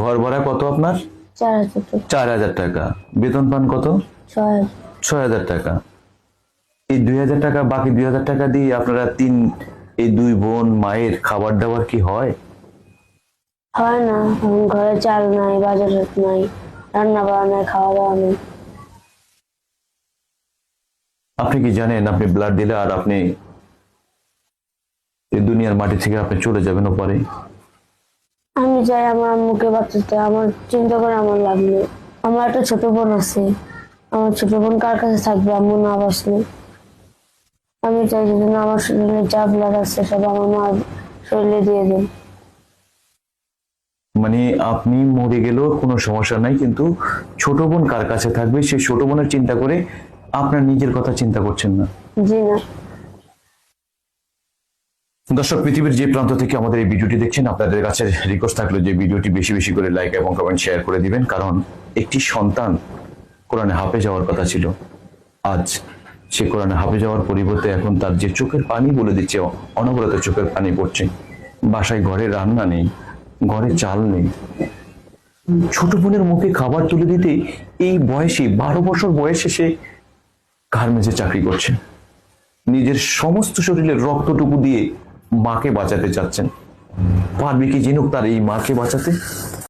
ঘর ভাড়া কত আপনার? চার হাজার টাকা। চার হাজার টাকা। বেতন পান কত? ছয় হাজার। ছয় হাজার টাকা। এই দুই হাজার টাকা বাকি দুই হাজার টাকা দিয়ে আপনারা তিন এই দুই বোন মায়ের খাবার দাবার কি হয়? হয় না। ঘরে চাল নাই বাজার নাই রান্না বান্না নাই খাওয়া দাওয়া নেই। আপনি কি জানেন আপনি ব্লাড দিলে আর আপনি এই দুনিয়ার মাটি থেকে আপনি চলে যাবেন ওপারে? আমি চাই আমার আম্মুকে বাঁচাতে আমার চিন্তা করে আমার লাভ নেই। আমার একটা ছোট বোন আছে। আমার ছোট বোন কার কাছে থাকবে? আম্মু না বাসলে। আমি চাই না আমার শরীরে যা ব্লাড আছে সব আমার মার শরীরে দিয়ে দিন মানে আপনি মরে গেলেও কোনো সমস্যা নাই কিন্তু ছোট বোন কার কাছে থাকবে? সেই ছোট বোনের চিন্তা করে আপনার নিজের কথা চিন্তা করছেন না। জি না। দর্শক, পৃথিবীর যে প্রান্ত থেকে আমাদের এই ভিডিওটি দেখছেন, আপনাদের কাছে রিকোয়েস্ট থাকল যে ভিডিওটি বেশি বেশি করে লাইক এবং কমেন্ট শেয়ার করে দিবেন, কারণ একটি সন্তান কোরআনে হাফে যাওয়ার কথা ছিল। আজ সে কোরআনে হাফে যাওয়ার পরিবর্তে এখন তার যে চোখের পানি বলে দিচ্ছে, অনবরত চোখের পানি পড়ছে। বাসায় ঘরে রান্না নেই, ঘরে চাল নেই। ছোট বোনের মুখে খাবার তুলে দিতে এই বয়সে, বারো বছর বয়সে সে গার্মেন্টসে চাকরি করছে? নিজের সমস্ত শরীরের রক্তটুকু দিয়ে মাকে বাঁচাতে চাচ্ছেন। পারবে কি জিনুক তার এই মাকে বাঁচাতে?